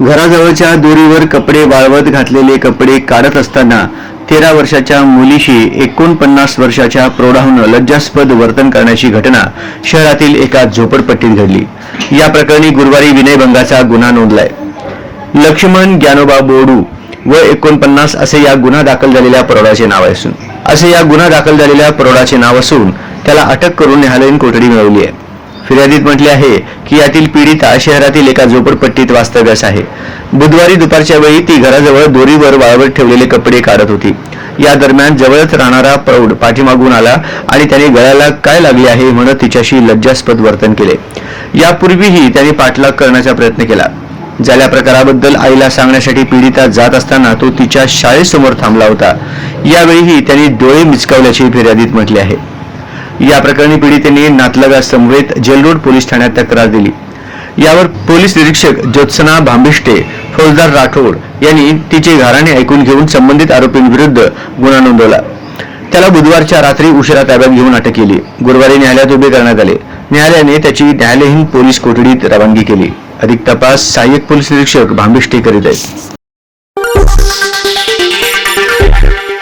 घराजवळच्या दोरीवर कपडे वाळवत घातलेले कपडे काढत असताना तेरा वर्षाच्या मुलीशी एकोणपन्नास वर्षाच्या प्रौढाहून लज्जास्पद वर्तन करण्याची घटना शहरातील एका झोपडपट्टीत घडली. या प्रकरणी गुरुवारी विनयभंगाचा गुन्हा नोंदलाय. लक्ष्मण ज्ञानोबा बोडू व एकोणपन्नास असे या गुन्हा दाखल झालेल्या प्रौढाचे नाव असून असे या गुन्हा दाखल झालेल्या प्रौढाचे नाव असून त्याला अटक करून न्यायालयीन कोठडी मिळवली आहे. फिर्यादीत म्हटले आहे की यातील पीडिता शहरातील एका झोपडपट्टीत वास्तव्यास आहे. बुधवारी दुपारच्या वेळी ती घराजवळ दोरीवर वाळवत ठेवलेले कपडे काढत होती. या दरम्यान जवळच राहणारा प्रौढ पाठीमागून आला आणि त्याने गळ्याला काय लागले आहे म्हणत तिच्याशी लज्जास्पद वर्तन केले. यापूर्वीही त्याने पाठलाग करण्याचा प्रयत्न केला. झाल्या प्रकाराबद्दल आईला सांगण्यासाठी पीडिता जात असताना तो तिच्या शाळेसमोर थांबला होता. यावेळीही त्यांनी डोळे मिचकावल्याची फिर्यादीत म्हटले आहे. या प्रकरणी पीडितेने नातलगा समवेत जेलरोड पोलीस ठाण्यात तक्रार दिली. यावर पोलीस निरीक्षक ज्योत्सना भांबिष्टे फौजदार राठोड यांनी तिचे घराणे ऐकून घेऊन संबंधित आरोपींविरुद्ध गुन्हा नोंदवला. त्याला बुधवारच्या रात्री उशिरा ताब्यात घेऊन अटक केली. गुरुवारी न्यायालयात उभे करण्यात आले. न्यायालयाने त्याची न्यायालयीन पोलीस कोठडीत रवानगी केली. अधिक तपास सहाय्यक पोलीस निरीक्षक भांबिष्टे करीत आहेत.